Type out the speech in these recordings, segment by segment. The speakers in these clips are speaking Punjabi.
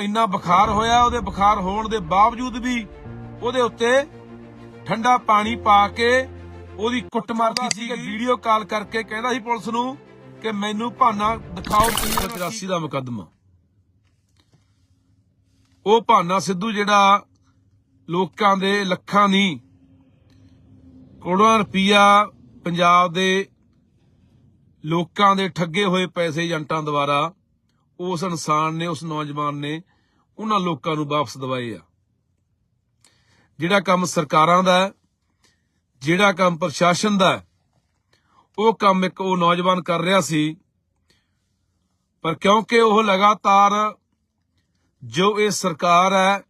ਇੰਨਾ ਬੁਖਾਰ ਹੋਇਆ ਉਹਦੇ ਬੁਖਾਰ ਹੋਣ ਦੇ ਬਾਵਜੂਦ ਵੀ ਉਹਦੇ ਉੱਤੇ ਠੰਡਾ ਪਾਣੀ ਪਾ ਕੇ ਉਹਦੀ ਕੁੱਟਮਾਰ ਕੀਤੀ ਕਿ ਵੀਡੀਓ ਕਾਲ ਕਰਕੇ ਕਹਿੰਦਾ ਸੀ ਪੁਲਿਸ ਨੂੰ ਕਿ ਮੈਨੂੰ ਭਾਨਾ ਦਿਖਾਓ 83 ਦਾ ਮੁਕੱਦਮਾ। ਉਹ ਭਾਨਾ ਸਿੱਧੂ ਜਿਹੜਾ ਲੋਕਾਂ ਦੇ ਲੱਖਾਂ ਨਹੀਂ ਕਰੋੜਾਂ ਰੁਪਈਆ ਪੰਜਾਬ ਦੇ ਲੋਕਾਂ ਦੇ ਠੱਗੇ ਹੋਏ ਪੈਸੇ ਏਜੰਟਾਂ ਦੁਆਰਾ ਉਸ ਇਨਸਾਨ ਨੇ, ਉਸ ਨੌਜਵਾਨ ਨੇ ਉਹਨਾਂ ਲੋਕਾਂ ਨੂੰ ਵਾਪਸ ਦਵਾਏ ਆ। ਜਿਹੜਾ ਕੰਮ ਸਰਕਾਰਾਂ ਦਾ ਜਿਹੜਾ ਕੰਮ ਪ੍ਰਸ਼ਾਸਨ ਦਾ ਉਹ ਕੰਮ ਇੱਕ ਉਹ ਨੌਜਵਾਨ ਕਰ ਰਿਹਾ ਸੀ। ਪਰ ਕਿਉਂਕਿ ਉਹ ਲਗਾਤਾਰ ਜੋ ਇਹ ਸਰਕਾਰ ਹੈ,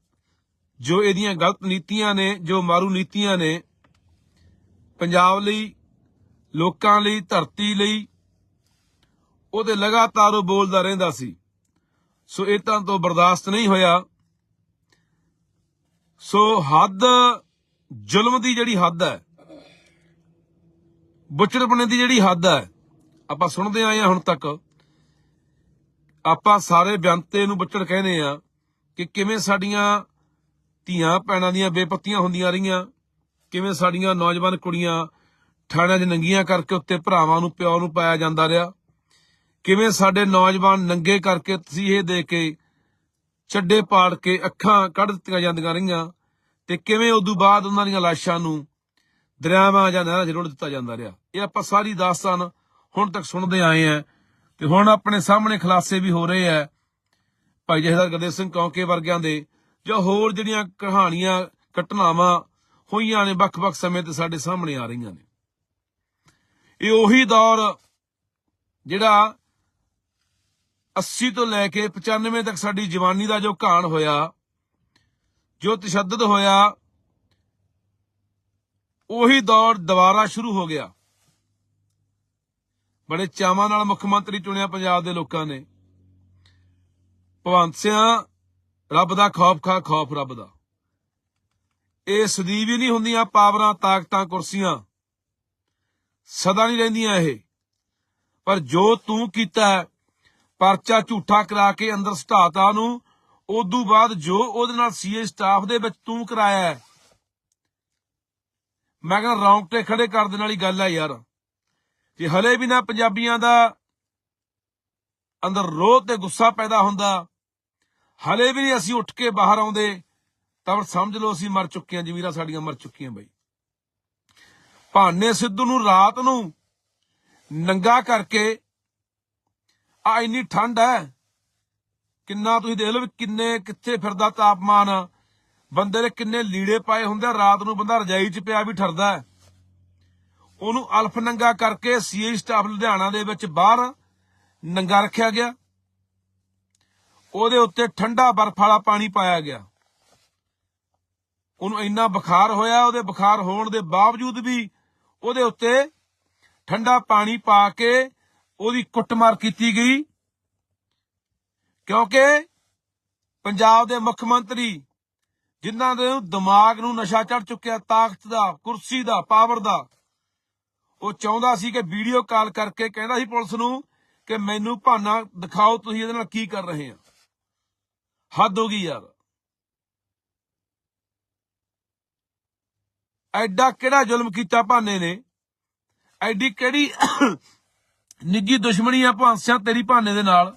ਜੋ ਇਹਦੀਆਂ ਗਲਤ ਨੀਤੀਆਂ ਨੇ, ਜੋ ਮਾਰੂ ਨੀਤੀਆਂ ਨੇ, ਪੰਜਾਬ ਲਈ, ਲੋਕਾਂ ਲਈ, ਧਰਤੀ ਲਈ ਉਹ ਤੇ ਲਗਾਤਾਰ ਉਹ ਬੋਲਦਾ ਰਹਿੰਦਾ ਸੀ। ਸੋ ਇਹ ਤਾਂ ਤੋਂ ਬਰਦਾਸ਼ਤ ਨਹੀਂ ਹੋਇਆ। ਸੋ ਹੱਦ, ਜ਼ੁਲਮ ਦੀ ਜਿਹੜੀ ਹੱਦ ਹੈ, ਬੁੱਚੜਪਣੇ ਦੀ ਜਿਹੜੀ ਹੱਦ ਹੈ, ਆਪਾਂ ਸੁਣਦੇ ਆਏ ਹਾਂ ਹੁਣ ਤੱਕ। ਆਪਾਂ ਸਾਰੇ ਬਿਆੰਤੇ ਨੂੰ ਬੁੱਚੜ ਕਹਿੰਦੇ ਆ ਕਿ ਕਿਵੇਂ ਸਾਡੀਆਂ ਧੀਆਂ ਭੈਣਾਂ ਦੀਆਂ ਬੇਪੱਤੀਆਂ ਹੁੰਦੀਆਂ ਰਹੀਆਂ, ਕਿਵੇਂ ਸਾਡੀਆਂ ਨੌਜਵਾਨ ਕੁੜੀਆਂ ਥਾਣਿਆਂ 'ਚ ਨੰਗੀਆਂ ਕਰਕੇ ਉੱਤੇ ਭਰਾਵਾਂ ਨੂੰ, ਪਿਓ ਨੂੰ ਪਾਇਆ ਜਾਂਦਾ ਰਿਹਾ। ਕਿਵੇਂ ਸਾਡੇ ਨੌਜਵਾਨ ਨੰਗੇ ਕਰਕੇ ਤਸੀਹੇ ਦੇ ਕੇ ਚੱਡੇ ਪਾੜ ਕੇ ਅੱਖਾਂ ਕੱਢ ਦਿੱਤੀਆਂ ਜਾਂਦੀਆਂ ਰਹੀਆਂ ਤੇ ਕਿਵੇਂ ਉਦੋਂ ਬਾਅਦ ਉਹਨਾਂ ਦੀਆਂ ਲਾਸ਼ਾਂ ਨੂੰ ਦਰਿਆਵਾਂ ਜਾਂ ਨਹਿਰਾਂ 'ਚ ਰੁੜ ਦਿੱਤਾ ਜਾਂਦਾ ਰਿਹਾ। ਇਹ ਆਪਾਂ ਸਾਰੀ ਦਾਸਤਾਨ ਹੁਣ ਤੱਕ ਸੁਣਦੇ ਆਏ ਆ ਤੇ ਹੁਣ ਆਪਣੇ ਸਾਹਮਣੇ ਖੁਲਾਸੇ ਵੀ ਹੋ ਰਹੇ ਆ ਭਾਈ ਜਹਦਰ ਗੁਰਦੇਵ ਸਿੰਘ ਕੌਂਕੇ ਵਰਗਿਆਂ ਦੇ, ਜਾਂ ਹੋਰ ਜਿਹੜੀਆਂ ਕਹਾਣੀਆਂ, ਘਟਨਾਵਾਂ ਹੋਈਆਂ ਨੇ ਵੱਖ-ਵੱਖ ਸਮੇਂ ਤੇ ਸਾਡੇ ਸਾਹਮਣੇ ਆ ਰਹੀਆਂ ਨੇ। ਇਹ ਉਹੀ ਦੌਰ ਜਿਹੜਾ 80 ਤੋਂ ਲੈ ਕੇ 95 ਤੱਕ ਸਾਡੀ ਜਵਾਨੀ ਦਾ ਜੋ ਘਾਣ ਹੋਇਆ, ਜੋ ਤਸ਼ੱਦਦ ਹੋਇਆ, ਉਹੀ ਦੌਰ ਦੁਬਾਰਾ ਸ਼ੁਰੂ ਹੋ ਗਿਆ। ਬੜੇ ਚਾਵਾਂ ਨਾਲ ਮੁੱਖ ਮੰਤਰੀ ਚੁਣਿਆ ਪੰਜਾਬ ਦੇ ਲੋਕਾਂ ਨੇ। ਭਗਵੰਤ ਸਿੰਘ ਰੱਬ ਦਾ ਖੌਫ ਖਾ ਖੌਫ ਰੱਬ ਦਾ। ਇਹ ਸਦੀਵ ਹੀ ਨਹੀਂ ਹੁੰਦੀਆਂ ਪਾਵਰਾਂ, ਤਾਕਤਾਂ, ਕੁਰਸੀਆਂ। ਸਦਾ ਨਹੀਂ ਰਹਿੰਦੀਆਂ ਇਹ। ਪਰ ਜੋ ਤੂੰ ਕੀਤਾ ਪਰਚਾ ਝੂਠਾ ਕਰਾ ਕੇ ਅੰਦਰ ਸਟਾਤਾ ਨੂੰ ਉਦੋਂ ਬਾਅਦ ਜੋ ਉਹਦੇ ਨਾਲ ਸੀਏ ਸਟਾਫ ਦੇ ਵਿੱਚ ਤੂੰ ਕਰਾਇਆ ਮੈਂ ਕਹਿੰਦਾ ਰੌਂਗਟੇ ਖੜੇ ਕਰ ਦੇਣ ਵਾਲੀ ਗੱਲ ਹੈ ਯਾਰ। ਜੇ ਹਲੇ ਵੀ ਨਾ ਪੰਜਾਬੀਆਂ ਦਾ ਅੰਦਰ ਰੋਹ ਤੇ ਗੁੱਸਾ ਪੈਦਾ ਹੁੰਦਾ, ਹਲੇ ਵੀ ਨਹੀਂ ਅਸੀਂ ਉੱਠ ਕੇ ਬਾਹਰ ਆਉਂਦੇ, ਤਾਂ ਫਿਰ ਸਮਝ ਲਓ ਅਸੀਂ ਮਰ ਚੁੱਕੇ ਹਾਂ, ਜਮੀਰਾ ਸਾਡੀਆਂ ਮਰ ਚੁੱਕੀਆਂ ਬਈ। ਭਾਨੇ ਸਿੱਧੂ ਨੂੰ ਰਾਤ ਨੂੰ ਨੰਗਾ ਕਰਕੇ ਆ ਇੰਨੀ ਠੰਡ ਹੈ। ਕਿੰਨਾ ਤੁਸੀਂ ਦੇਖ ਲਓ ਕਿੰਨੇ, ਕਿੱਥੇ ਫਿਰਦਾ ਤਾਪਮਾਨ। ਬੰਦੇ ਦੇ ਕਿੰਨੇ ਲੀੜੇ ਪਾਏ ਹੁੰਦੇ ਰਾਤ ਨੂੰ ਬੰਦਾ ਰਜਾਈ 'ਚ ਪਿਆ ਵੀ ਠਰਦਾ ਹੈ। ਉਹਨੂੰ ਅਲਫ ਨੰਗਾ ਕਰਕੇ ਸੀਏ ਸਟਾਫ ਲੁਧਿਆਣਾ ਦੇ ਵਿੱਚ ਬਾਹਰ ਨੰਗਾ ਰੱਖਿਆ ਗਿਆ। ਉਹਦੇ ਉੱਤੇ ਠੰਡਾ ਬਰਫ਼ ਵਾਲਾ ਪਾਣੀ ਪਾਇਆ ਗਿਆ। ਉਹਨੂੰ ਇੰਨਾ ਬੁਖਾਰ ਹੋਇਆ, ਉਹਦੇ ਬੁਖਾਰ ਹੋਣ ਦੇ ਬਾਵਜੂਦ ਵੀ ਉਹਦੇ ਉੱਤੇ ਠੰਡਾ ਪਾਣੀ ਪਾ ਕੇ ਉਹਦੀ ਕੁੱਟਮਾਰ ਕੀਤੀ ਗਈ। ਕਿਉਂਕਿ ਪੰਜਾਬ ਦੇ ਮੁੱਖ ਮੰਤਰੀ ਜਿਨ੍ਹਾਂ ਦੇ ਦਿਮਾਗ ਨੂੰ ਨਸ਼ਾ ਚੜ ਚੁੱਕਿਆ, ਤਾਕਤ ਦਾ, ਕੁਰਸੀ ਦਾ ਪਾਵਰ ਦਾ, ਉਹ ਚਾਹੁੰਦਾ ਸੀ ਕਿ ਵੀਡੀਓ ਕਾਲ ਕਰਕੇ ਕਹਿੰਦਾ ਸੀ ਪੁਲਿਸ ਨੂੰ ਕਿ ਮੈਨੂੰ ਭਾਨਾ ਦਿਖਾਓ ਤੁਸੀਂ ਇਹਦੇ ਨਾਲ ਕੀ ਕਰ ਰਹੇ ਆ। ਹੱਦ ਹੋ ਗਈ ਯਾਰ। ਐਡਾ ਕਿਹੜਾ ਜ਼ੁਲਮ ਕੀਤਾ ਭਾਨੇ ਨੇ? ਐਡੀ ਕਿਹੜੀ ਨਿੱਜੀ ਦੁਸ਼ਮਣੀ ਆ ਭਾਂਸਿਆਂ ਤੇਰੀ ਭਾਨੇ ਦੇ ਨਾਲ।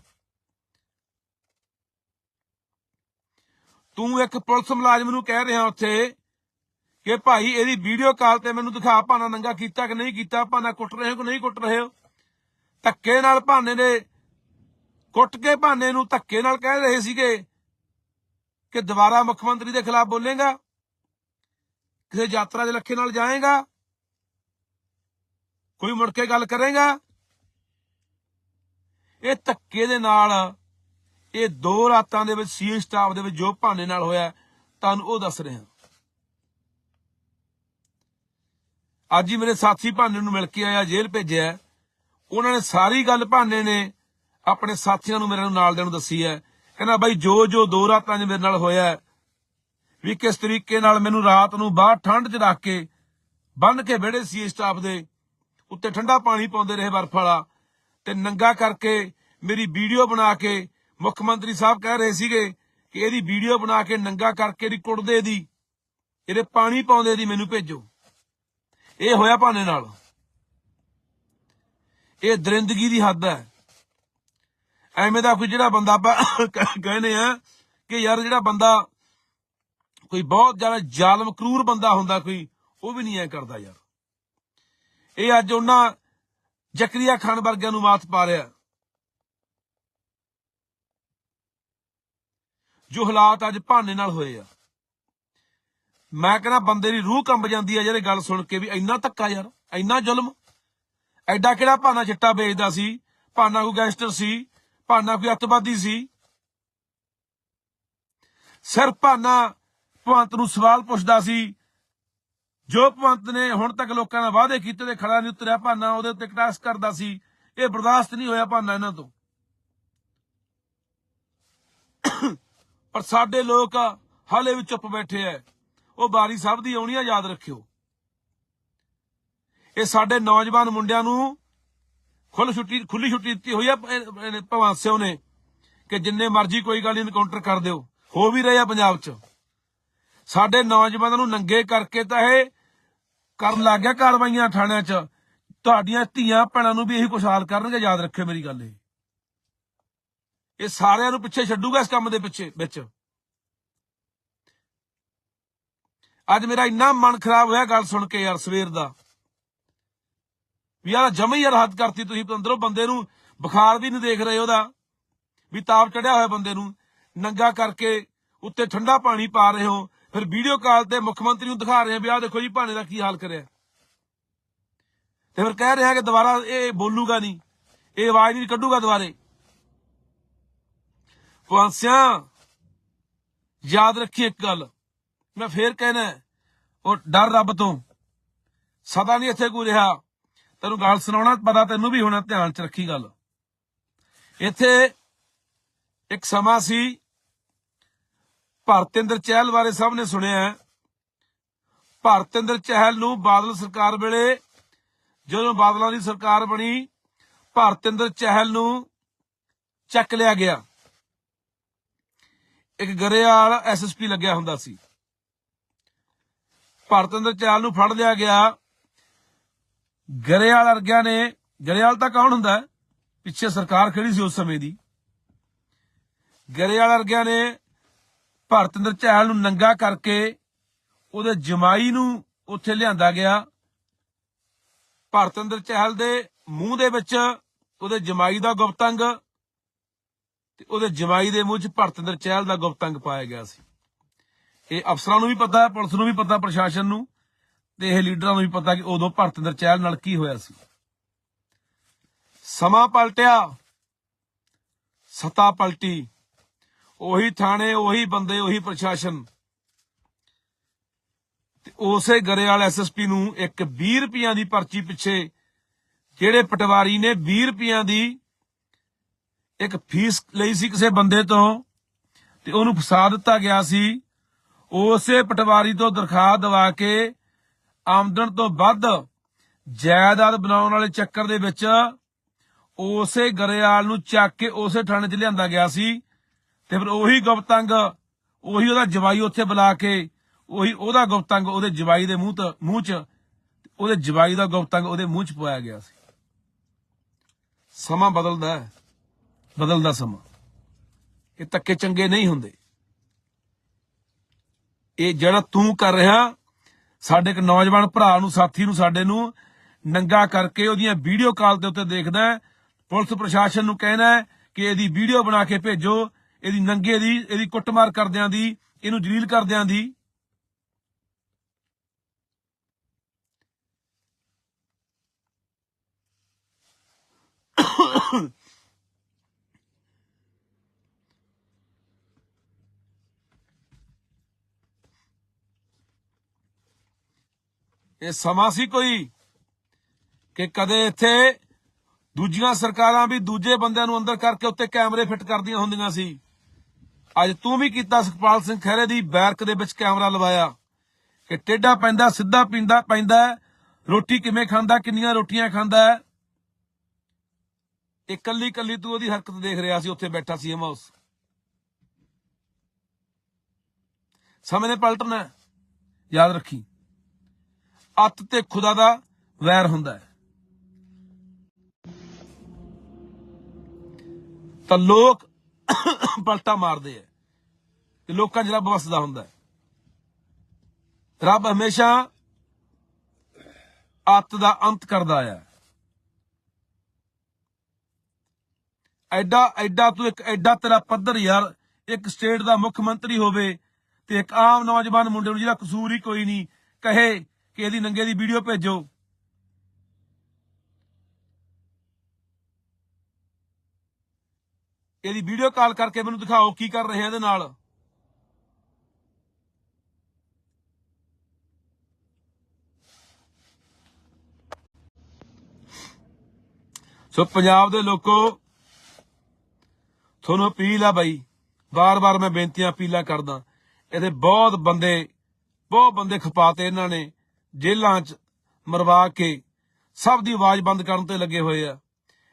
ਤੂੰ ਇੱਕ ਪੁਲਿਸ ਮੁਲਾਜ਼ਮ ਨੂੰ ਕਹਿ ਰਿਹਾ ਉੱਥੇ ਕਿ ਭਾਈ ਇਹਦੀ ਵੀਡੀਓ ਕਾਲ ਤੇ ਮੈਨੂੰ ਦਿਖਾ ਭਾਨਾ ਨੰਗਾ ਕੀਤਾ ਕਿ ਨਹੀਂ ਕੀਤਾ, ਭਾਨਾ ਕੁੱਟ ਰਹੇ ਹੋ ਕਿ ਨਹੀਂ ਕੁੱਟ ਰਹੇ ਹੋ? ਧੱਕੇ ਨਾਲ ਭਾਨੇ ਦੇ, ਕੁੱਟ ਕੇ ਭਾਨੇ ਨੂੰ ਧੱਕੇ ਨਾਲ ਕਹਿ ਰਹੇ ਸੀਗੇ ਕਿ ਦੁਬਾਰਾ ਮੁੱਖ ਮੰਤਰੀ ਦੇ ਖਿਲਾਫ ਬੋਲੇਗਾ, ਕਿਸੇ ਯਾਤਰਾ ਦੇ ਲੱਖੇ ਨਾਲ ਜਾਏਗਾ, ਕੋਈ ਮੁੜ ਕੇ ਗੱਲ ਕਰੇਗਾ। ਇਹ ਧੱਕੇ ਦੇ ਨਾਲ, ਇਹ ਦੋ ਰਾਤਾਂ ਦੇ ਵਿੱਚ ਸੀਏ ਸਟਾਫ ਦੇ ਵਿੱਚ ਜੋ ਭਾਨੇ ਨਾਲ ਹੋਇਆ, ਤੁਹਾਨੂੰ ਉਹ ਦੱਸ ਰਿਹਾ। ਅੱਜ ਹੀ ਮੇਰੇ ਸਾਥੀ ਭਾਨੇ ਨੂੰ ਮਿਲ ਕੇ ਆਇਆ, ਜੇਲ੍ਹ ਭੇਜਿਆ। ਉਹਨਾਂ ਨੇ ਸਾਰੀ ਗੱਲ ਭਾਨੇ ਨੇ ਆਪਣੇ ਸਾਥੀਆਂ ਨੂੰ ਮੇਰੇ ਨੂੰ ਨਾਲ ਦੇ ਨੂੰ ਦੱਸੀ ਹੈ। ਕਹਿੰਦਾ, ਬਾਈ, ਜੋ ਜੋ ਦੋ ਰਾਤਾਂ 'ਚ ਮੇਰੇ ਨਾਲ ਹੋਇਆ, ਵੀ ਕਿਸ ਤਰੀਕੇ ਨਾਲ ਮੈਨੂੰ ਰਾਤ ਨੂੰ ਬਾਹਰ ਠੰਡ 'ਚ ਰੱਖ ਕੇ ਬੰਨ ਕੇ ਵਿਹੜੇ ਸੀ ਸਟਾਫ ਦੇ ਉੱਤੇ ਠੰਡਾ ਪਾਣੀ ਪਾਉਂਦੇ ਰਹੇ ਬਰਫ਼ ਵਾਲਾ ਤੇ ਨੰਗਾ ਕਰਕੇ ਮੇਰੀ ਵੀਡੀਓ ਬਣਾ ਕੇ ਮੁੱਖ ਮੰਤਰੀ ਸਾਹਿਬ ਕਹਿ ਰਹੇ ਸੀਗੇ ਕਿ ਇਹਦੀ ਵੀਡੀਓ ਬਣਾ ਕੇ ਨੰਗਾ ਕਰਕੇ ਇਹਦੀ ਕੁੱਟਦੇ ਦੀ, ਇਹਦੇ ਪਾਣੀ ਪਾਉਂਦੇ ਦੀ ਮੈਨੂੰ ਭੇਜੋ। ਇਹ ਹੋਇਆ ਭਾਨੇ ਨਾਲ। ਇਹ ਦਰਿੰਦਗੀ ਦੀ ਹੱਦ ਹੈ। ਐਵੇਂ ਦਾ ਕੋਈ ਜਿਹੜਾ ਬੰਦਾ ਆਪਾਂ ਕਹਿੰਦੇ ਆ ਕਿ ਯਾਰ ਜਿਹੜਾ ਬੰਦਾ ਕੋਈ ਬਹੁਤ ਜ਼ਿਆਦਾ ਜ਼ਾਲਮ, ਕਰੂਰ ਬੰਦਾ ਹੁੰਦਾ ਕੋਈ, ਉਹ ਵੀ ਨਹੀਂ ਐ ਕਰਦਾ ਯਾਰ। ਇਹ ਅੱਜ ਉਹਨਾਂ ਜ਼ਕਰੀਆ ਖਾਨ ਵਰਗਿਆਂ ਨੂੰ ਮਾਤ ਪਾ ਰਿਹਾ। ਜੋ ਹਾਲਾਤ ਅੱਜ ਭਾਨੇ ਨਾਲ ਹੋਏ ਆ। ਮੈਂ ਕਹਿੰਦਾ ਬੰਦੇ ਦੀ ਰੂਹ ਕੰਬ ਜਾਂਦੀ ਆ ਜਿਹੜੇ ਗੱਲ ਸੁਣ ਕੇ ਵੀ ਇੰਨਾ ਧੱਕਾ ਯਾਰ, ਇੰਨਾ ਜ਼ੁਲਮ। ਐਡਾ ਕਿਹੜਾ ਭਾਨਾ ਚਿੱਟਾ ਵੇਚਦਾ ਸੀ? ਭਾਨਾ ਕੋਈ ਗੈਂਗਸਟਰ ਸੀ? ਭਾਨਾ ਕੋਈ ਅੱਤਵਾਦੀ ਸੀ? ਸਿਰਫ ਭਾਨਾ ਭਵੰਤ ਨੂੰ ਸਵਾਲ ਪੁੱਛਦਾ ਸੀ ਜੋ ਭਵੰਤ ਨੇ ਹੁਣ ਤੱਕ ਲੋਕਾਂ ਨਾਲ ਵਾਅਦੇ ਕੀਤੇ ਤੇ ਖੜਾ ਨਹੀਂ ਉਤਰਿਆ, ਭਾਨਾ ਉਹਦੇ ਉੱਤੇ ਕਟਾਸ ਕਰਦਾ ਸੀ। ਇਹ ਬਰਦਾਸ਼ਤ ਨਹੀਂ ਹੋਇਆ ਭਾਨਾ ਇਹਨਾਂ ਤੋਂ। ਪਰ ਸਾਡੇ ਲੋਕ ਹਾਲੇ ਵੀ ਚੁੱਪ ਬੈਠੇ ਐ। ਉਹ ਬਾਰੀ ਸਾਹਿਬ ਦੀ ਆਉਣੀ ਆ ਯਾਦ ਰੱਖਿਓ। ਇਹ ਸਾਡੇ ਨੌਜਵਾਨ ਮੁੰਡਿਆਂ ਨੂੰ ਖੁੱਲ ਛੁੱਟੀ ਖੁੱਲੀ ਛੁੱਟੀ ਦਿੱਤੀ ਹੋਈ ਆ ਭਗਵੰਤ ਸਿਓ ਨੇ, ਕਿ ਜਿੰਨੇ ਮਰਜ਼ੀ ਕੋਈ ਗੱਲ ਇਨਕਾਊਂਟਰ ਕਰ ਦਿਓ। ਹੋ ਵੀ ਰਹੇ ਆ ਪੰਜਾਬ 'ਚ। ਸਾਡੇ ਨੌਜਵਾਨਾਂ ਨੂੰ ਨੰਗੇ ਕਰਕੇ ਤਾਂ ਇਹ ਕਰਨ ਲੱਗ ਗਿਆ ਕਾਰਵਾਈਆਂ ਥਾਣਿਆਂ 'ਚ। ਤੁਹਾਡੀਆਂ ਧੀਆਂ ਭੈਣਾਂ ਨੂੰ ਵੀ ਇਹੀ ਕੁਛ ਹਾਲ ਕਰਨਗੇ, ਯਾਦ ਰੱਖਿਓ ਮੇਰੀ ਗੱਲ ਇਹ। ਇਹ ਸਾਰਿਆਂ ਨੂੰ ਪਿੱਛੇ ਛੱਡੂਗਾ ਇਸ ਕੰਮ ਦੇ ਪਿੱਛੇ, ਵਿੱਚ। ਅੱਜ ਮੇਰਾ ਇੰਨਾ ਮਨ ਖਰਾਬ ਹੋਇਆ ਗੱਲ ਸੁਣ ਕੇ ਯਾਰ, ਸਵੇਰ ਦਾ। ਵੀ ਯਾਰ ਜਮਾ ਹੀ ਯਾਰ ਹੱਦ ਕਰਤੀ ਤੁਸੀਂ ਅੰਦਰੋਂ, ਬੰਦੇ ਨੂੰ ਬੁਖਾਰ ਵੀ ਨਹੀਂ ਦੇਖ ਰਹੇ ਉਹਦਾ। ਵੀ ਤਾਪ ਚੜਿਆ ਹੋਇਆ ਬੰਦੇ ਨੂੰ। ਨੰਗਾ ਕਰਕੇ ਉੱਤੇ ਠੰਡਾ ਪਾਣੀ ਪਾ ਰਹੇ ਹੋ। ਫਿਰ ਵੀਡੀਓ ਕਾਲ ਤੇ ਮੁੱਖ ਮੰਤਰੀ ਨੂੰ ਦਿਖਾ ਰਹੇ ਆ ਵੀ ਆਹ ਦੇਖੋ ਜੀ, ਭਾਣੇ ਦਾ ਕੀ ਹਾਲ ਕਰਿਆ। ਤੇ ਫਿਰ ਕਹਿ ਰਿਹਾ ਕਿ ਦੁਬਾਰਾ ਇਹ ਬੋਲੂਗਾ ਨਹੀਂ, ਇਹ ਆਵਾਜ਼ ਨਹੀਂ ਕੱਢੂਗਾ ਦੁਬਾਰੇ। ਫਾਂਸਿਆਂ ਯਾਦ ਰੱਖੀ ਇੱਕ ਗੱਲ, ਮੈਂ ਫੇਰ ਕਹਿਣਾ ਉਹ ਡਰ ਰੱਬ ਤੋਂ। ਸਦਾ ਨਹੀਂ ਇੱਥੇ ਕੋਈ ਰਿਹਾ। ਤੈਨੂੰ ਗੱਲ ਸੁਣਾਉਣਾ ਪਤਾ ਤੈਨੂੰ ਵੀ ਹੋਣਾ ਧਿਆਨ ਚ ਰੱਖੀ ਗੱਲ। ਇੱਥੇ ਇੱਕ ਸਮਾਂ ਸੀ ਭਰਤਿੰਦਰ ਚਹਿਲ ਬਾਰੇ ਸਭ ਨੇ ਸੁਣਿਆ ਹੈ। ਭਰਤਿੰਦਰ ਚਹਿਲ ਨੂੰ ਬਾਦਲ ਸਰਕਾਰ ਵੇਲੇ ਜਦੋਂ ਬਾਦਲਾਂ ਦੀ ਸਰਕਾਰ ਬਣੀ, ਭਰਤਿੰਦਰ ਚਹਿਲ ਨੂੰ ਚੱਕ ਲਿਆ ਗਿਆ। ਇੱਕ ਗਰੇਵਾਲ ਐਸਐਸਪੀ ਲੱਗਿਆ ਹੁੰਦਾ ਸੀ। ਭਰਤਿੰਦਰ ਚਹਿਲ ਨੂੰ ਫੜ ਲਿਆ ਗਿਆ। ਗਰੇਵਾਲ ਵਰਗਿਆਂ ਨੇ, ਗਰੇਵਾਲ ਤਾਂ ਕੌਣ ਹੁੰਦਾ ਪਿੱਛੇ ਸਰਕਾਰ ਖੜੀ ਸੀ ਉਸ ਸਮੇਂ ਦੀ। ਗਰੇਵਾਲ ਵਰਗਿਆਂ ਨੇ ਭਰਤਿੰਦਰ ਚਹਿਲ ਨੂੰ ਨੰਗਾ ਕਰਕੇ ਉਹਦੇ ਜਮਾਈ ਨੂੰ ਉੱਥੇ ਲਿਆਂਦਾ ਗਿਆ। ਭਰਤਿੰਦਰ ਚਹਿਲ ਦੇ ਮੂੰਹ ਦੇ ਵਿੱਚ ਉਹਦੇ ਜਮਾਈ ਦਾ ਗੁਪਤੰਗ ਤੇ ਉਹਦੇ ਜਮਾਈ ਦੇ ਮੂੰਹ 'ਚ ਭਰਤਿੰਦਰ ਚਹਿਲ ਦਾ ਗੁਪਤੰਗ ਪਾਇਆ ਗਿਆ ਸੀ। ਇਹ ਅਫਸਰਾਂ ਨੂੰ ਵੀ ਪਤਾ, ਪੁਲਿਸ ਨੂੰ ਵੀ ਪਤਾ, ਪ੍ਰਸ਼ਾਸਨ ਨੂੰ ਤੇ ਇਹ ਲੀਡਰਾਂ ਨੂੰ ਵੀ ਪਤਾ ਕਿ ਉਦੋਂ ਭਰਤਿੰਦਰ ਚਹਿਲ ਨਾਲ ਕੀ ਹੋਇਆ ਸੀ। ਸਮਾਂ ਪਲਟਿਆ, ਸਤਾ ਪਲਟੀ। ਉਹੀ ਥਾਣੇ, ਉਹੀ ਬੰਦੇ, ਉਹੀ ਪ੍ਰਸ਼ਾਸਨ। ਤੇ ਉਸੇ ਗਰੇਵਾਲ ਐਸਐਸਪੀ ਨੂੰ ਇੱਕ 20 ਰੁਪਈਆਂ ਦੀ ਪਰਚੀ ਪਿੱਛੇ ਜਿਹੜੇ ਪਟਵਾਰੀ ਨੇ 20 ਰੁਪਈਆਂ ਦੀ ਇੱਕ ਫੀਸ ਲਈ ਸੀ ਕਿਸੇ ਬੰਦੇ ਤੋਂ ਤੇ ਉਹਨੂੰ ਫਸਾ ਦਿੱਤਾ ਗਿਆ ਸੀ, ਉਸੇ ਪਟਵਾਰੀ ਤੋਂ ਦਰਖਾਸਤ ਦਵਾ ਕੇ ਆਮਦਨ ਤੋਂ ਵੱਧ ਜਾਇਦਾਦ ਬਣਾਉਣ ਵਾਲੇ ਚੱਕਰ ਦੇ ਵਿੱਚ ਉਸੇ ਗਰੇਵਾਲ ਨੂੰ ਚੱਕ ਕੇ ਉਸੇ ਥਾਣੇ 'ਚ ਲਿਆਂਦਾ ਗਿਆ ਸੀ। ਤੇ ਫਿਰ ਉਹੀ ਗੁਪਤੰਗ ਉਹੀ ਉਹਦਾ ਜਵਾਈ ਉੱਥੇ ਬੁਲਾ ਕੇ, ਉਹੀ ਉਹਦਾ ਗੁਪਤੰਗ ਉਹਦੇ ਜਵਾਈ ਦੇ ਮੂੰਹ ਤੇ, ਮੂੰਹ 'ਚ, ਉਹਦੇ ਜਵਾਈ ਦਾ ਗੁਪਤੰਗ ਉਹਦੇ ਮੂੰਹ 'ਚ ਪਵਾਇਆ ਗਿਆ ਸੀ। ਸਮਾਂ ਬਦਲਦਾ ਹੈ। ਬਦਲਦਾ ਸਮਾਂ। ਇਹ ਧੱਕੇ ਚੰਗੇ ਨਹੀਂ ਹੁੰਦੇ। ਇਹ ਜਿਹੜਾ ਤੂੰ ਕਰ ਰਿਹਾ, ਸਾਡੇ ਇੱਕ ਨੌਜਵਾਨ ਭਰਾ ਨੂੰ, ਸਾਥੀ ਨੂੰ, ਸਾਡੇ ਨੂੰ ਨੰਗਾ ਕਰਕੇ ਉਹਦੀਆਂ ਵੀਡੀਓ ਕਾਲ ਦੇ ਉੱਤੇ ਦੇਖਦਾ ਪੁਲਿਸ ਪ੍ਰਸ਼ਾਸਨ ਨੂੰ ਕਹਿਣਾ ਕਿ ਇਹਦੀ ਵੀਡੀਓ ਬਣਾ ਕੇ ਭੇਜੋ। ਇਹਦੀ ਨੰਗੇ ਦੀ, ਇਹਦੀ ਕੁੱਟਮਾਰ ਕਰਦਿਆਂ ਦੀ, ਇਹਨੂੰ ਜਲੀਲ ਕਰਦਿਆਂ ਦੀ। ਇਹ ਸਮਾਂ ਸੀ ਕੋਈ ਕਿ ਕਦੇ ਇੱਥੇ ਦੂਜੀਆਂ ਸਰਕਾਰਾਂ ਵੀ ਦੂਜੇ ਬੰਦਿਆਂ ਨੂੰ ਅੰਦਰ ਕਰਕੇ ਉੱਤੇ ਕੈਮਰੇ ਫਿੱਟ ਕਰਦੀਆਂ ਹੁੰਦੀਆਂ ਸੀ। ਅੱਜ ਤੂੰ ਵੀ ਕੀਤਾ ਸੁਖਪਾਲ ਸਿੰਘ ਖਹਿਰੇ ਦੀ ਬੈਰਕ ਦੇ ਵਿੱਚ ਕੈਮਰਾ ਲਵਾਇਆ ਕਿ ਟੇਡਾ ਪੈਂਦਾ, ਸਿੱਧਾ ਪੀਂਦਾ ਪੈਂਦਾ ਰੋਟੀ ਕਿਵੇਂ ਖਾਂਦਾ, ਕਿੰਨੀਆਂ ਰੋਟੀਆਂ ਖਾਂਦਾ ਇਕੱਲੀ ਇਕੱਲੀ ਤੂੰ ਉਹਦੀ ਹਰਕਤ ਦੇਖ ਰਿਹਾ ਸੀ, ਉੱਥੇ ਬੈਠਾ ਸੀ ਹਮਾਉਸ ਸਮੇਂ ਨੇ ਪਲਟਣਾ ਯਾਦ ਰੱਖੀ। ਅੱਤ ਤੇ ਖੁਦਾ ਦਾ ਵੈਰ ਹੁੰਦਾ ਹੈ। ਤਾਂ ਲੋਕ ਪਲਟਾ ਮਾਰਦੇ ਆ ਤੇ ਲੋਕਾਂ 'ਚ ਰੱਬ ਵਸਦਾ ਹੁੰਦਾ ਹੈ। ਰੱਬ ਹਮੇਸ਼ਾ ਅੱਤ ਦਾ ਅੰਤ ਕਰਦਾ ਆ ਐਡਾ ਐਡਾ ਤੂੰ ਇੱਕ, ਐਡਾ ਤੇਰਾ ਪੱਧਰ ਯਾਰ, ਇੱਕ ਸਟੇਟ ਦਾ ਮੁੱਖ ਮੰਤਰੀ ਹੋਵੇ ਤੇ ਇੱਕ ਆਮ ਨੌਜਵਾਨ ਮੁੰਡੇ ਨੂੰ ਜਿਹਦਾ ਕਸੂਰ ਹੀ ਕੋਈ ਨਹੀਂ, ਕਹੇ ਕਿ ਇਹਦੀ ਨੰਗੇ ਦੀ ਵੀਡੀਓ ਭੇਜੋ। ਇਹਦੀ ਵੀਡੀਓ ਕਾਲ ਕਰਕੇ ਮੈਨੂੰ ਦਿਖਾਓ ਕੀ ਕਰ ਰਹੇ ਆ ਇਹਦੇ ਨਾਲ। ਸੋ ਪੰਜਾਬ ਦੇ ਲੋਕੋ, ਤੁਹਾਨੂੰ ਅਪੀਲ ਆ ਬਾਈ ਬਾਰ-ਬਾਰ ਮੈਂ ਬੇਨਤੀਆਂ ਅਪੀਲਾਂ ਕਰਦਾ ਇਹਦੇ ਬਹੁਤ ਬੰਦੇ ਬਹੁਤ ਬੰਦੇ ਖਪਾਤੇ ਇਹਨਾਂ ਨੇ, ਜੇਲ੍ਹਾਂ 'ਚ ਮਰਵਾ ਕੇ ਸਭ ਦੀ ਆਵਾਜ਼ ਬੰਦ ਕਰਨ ਤੇ ਲੱਗੇ ਹੋਏ ਆ।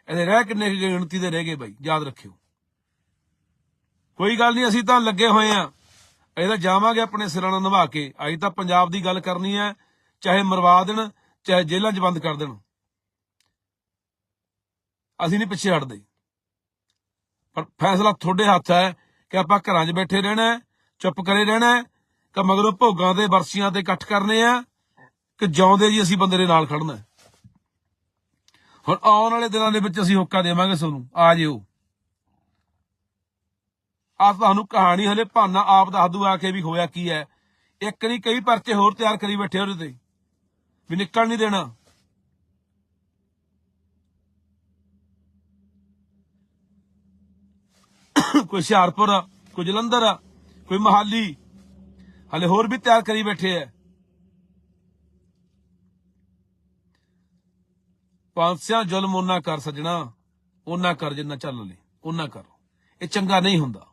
ਇਹਦੇ ਰਹਿ ਕਿੰਨੇ ਕੁ ਗਿਣਤੀ ਦੇ ਰਹਿ ਗਏ ਬਾਈ, ਯਾਦ ਰੱਖਿਓ। ਕੋਈ ਗੱਲ ਨਹੀਂ, ਅਸੀਂ ਤਾਂ ਲੱਗੇ ਹੋਏ ਆ। ਅਸੀਂ ਤਾਂ ਜਾਵਾਂਗੇ ਆਪਣੇ ਸਿਰਾਂ ਨਾਲ ਨਿਭਾ ਕੇ। ਅਸੀਂ ਤਾਂ ਪੰਜਾਬ ਦੀ ਗੱਲ ਕਰਨੀ ਹੈ ਚਾਹੇ ਮਰਵਾ ਦੇਣ, ਚਾਹੇ ਜੇਲ੍ਹਾਂ 'ਚ ਬੰਦ ਕਰ ਦੇਣ। ਅਸੀਂ ਨਹੀਂ ਪਿੱਛੇ ਹਟਦੇ। ਪਰ ਫੈਸਲਾ ਤੁਹਾਡੇ ਹੱਥ ਹੈ ਕਿ ਆਪਾਂ ਘਰਾਂ 'ਚ ਬੈਠੇ ਰਹਿਣਾ ਚੁੱਪ ਕਰੇ ਰਹਿਣਾ ਕਿ ਮਗਰੋਂ ਭੋਗਾਂ ਦੇ ਵਰਸੀਆਂ ਤੇ ਇਕੱਠ ਕਰਨੇ ਆ, ਕਿ ਜਿਉਂਦੇ ਜੀ ਅਸੀਂ ਬੰਦੇ ਦੇ ਨਾਲ ਖੜਨਾ ਹੁਣ ਆਉਣ ਵਾਲੇ ਦਿਨਾਂ ਦੇ ਵਿੱਚ ਅਸੀਂ ਹੋਕਾ ਦੇਵਾਂਗੇ ਤੁਹਾਨੂੰ। ਆ ਜਿਓ। ਆ ਤੁਹਾਨੂੰ ਕਹਾਣੀ ਹਲੇ ਭਾਨਾ ਆਪ ਦੱਸ ਦੂ, ਆ ਕੇ ਵੀ ਹੋਇਆ ਕੀ ਹੈ। ਇੱਕ ਨਹੀਂ, ਕਈ ਪਰਚੇ ਹੋਰ ਤਿਆਰ ਕਰੀ ਬੈਠੇ ਉਹਦੇ ਤੇ। ਵੀ ਨਿਕਲ ਨਹੀਂ ਦੇਣਾ। ਕੋਈ ਹੁਸ਼ਿਆਰਪੁਰ ਆ, ਕੋਈ ਜਲੰਧਰ ਆ, ਕੋਈ ਮਹਾਲੀ। ਹਲੇ ਹੋਰ ਵੀ ਤਿਆਰ ਕਰੀ ਬੈਠੇ ਆ ਪਾਂਸਿਆਂ ਜ਼ੁਲਮ ਉਹਨਾਂ ਕਰ ਸਜਣਾ ਉਹਨਾਂ ਕਰ ਜਿੰਨਾ ਚੱਲ ਲੈ ਉਹਨਾਂ ਕਰ। ਇਹ ਚੰਗਾ ਨਹੀਂ ਹੁੰਦਾ।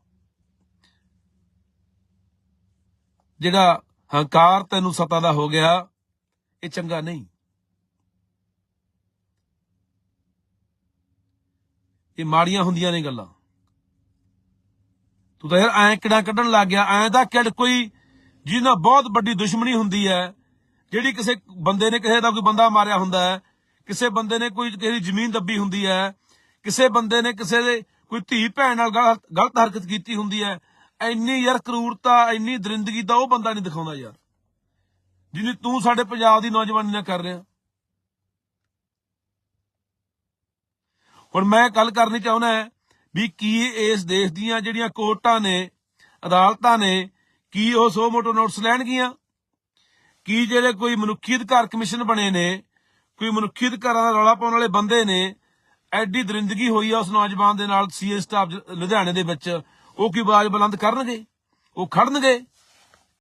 ਜਿਹੜਾ ਹੰਕਾਰ ਤੈਨੂੰ ਸਤਾ ਦਾ ਹੋ ਗਿਆ ਇਹ ਚੰਗਾ ਨਹੀਂ। ਇਹ ਮਾੜੀਆਂ ਹੁੰਦੀਆਂ ਨੇ ਗੱਲਾਂ। ਤੂੰ ਤਾਂ ਯਾਰ ਐਂ ਕਿਹੜਾ ਕੱਢਣ ਲੱਗ ਗਿਆ, ਐਂ ਦਾ ਕਿਹੜ ਕੋਈ ਜਿਹਦੇ ਬਹੁਤ ਵੱਡੀ ਦੁਸ਼ਮਣੀ ਹੁੰਦੀ ਹੈ, ਜਿਹੜੀ ਕਿਸੇ ਬੰਦੇ ਨੇ ਕਿਸੇ ਦਾ ਕੋਈ ਬੰਦਾ ਮਾਰਿਆ ਹੁੰਦਾ ਹੈ, ਕਿਸੇ ਬੰਦੇ ਨੇ ਕੋਈ ਕਿਸੇ ਦੀ ਜ਼ਮੀਨ ਦੱਬੀ ਹੁੰਦੀ ਹੈ, ਕਿਸੇ ਬੰਦੇ ਨੇ ਕਿਸੇ ਦੇ ਕੋਈ ਧੀ ਭੈਣ ਨਾਲ ਗਲਤ ਹਰਕਤ ਕੀਤੀ ਹੁੰਦੀ ਹੈ, ਇੰਨੀ ਯਾਰ ਕਰੂਰਤਾ, ਇੰਨੀ ਦਰਿੰਦਗੀ ਤਾਂ ਉਹ ਬੰਦਾ ਨਹੀਂ ਦਿਖਾਉਂਦਾ ਯਾਰ, ਜਿੰਨੀ ਤੂੰ ਸਾਡੇ ਪੰਜਾਬ ਦੀ ਨੌਜਵਾਨੀ ਨਾਲ ਕਰ ਰਿਹਾ। ਹੁਣ ਮੈਂ ਗੱਲ ਕਰਨੀ ਚਾਹੁੰਦਾ ਵੀ ਕੀ ਇਸ ਦੇਸ਼ ਦੀਆਂ ਜਿਹੜੀਆਂ ਕੋਰਟਾਂ ਨੇ, ਅਦਾਲਤਾਂ ਨੇ, ਕੀ ਉਹ ਸੋ ਮੋਟੋ ਨੋਟਸ ਲੈਣਗੀਆਂ? ਕੀ ਜਿਹੜੇ ਕੋਈ ਮਨੁੱਖੀ ਅਧਿਕਾਰ ਕਮਿਸ਼ਨ ਬਣੇ ਨੇ, ਕੋਈ ਮਨੁੱਖੀ ਅਧਿਕਾਰਾਂ ਦਾ ਰੌਲਾ ਪਾਉਣ ਵਾਲੇ ਬੰਦੇ ਨੇ, ਐਡੀ ਦਰਿੰਦਗੀ ਹੋਈ ਆ ਉਸ ਨੌਜਵਾਨ ਦੇ ਨਾਲ ਸੀਏ ਸਟਾਫ ਲੁਧਿਆਣੇ ਦੇ ਵਿੱਚ, ਉਹ ਕੀ ਆਵਾਜ਼ ਬੁਲੰਦ ਕਰਨਗੇ? ਉਹ ਖੜਨਗੇ?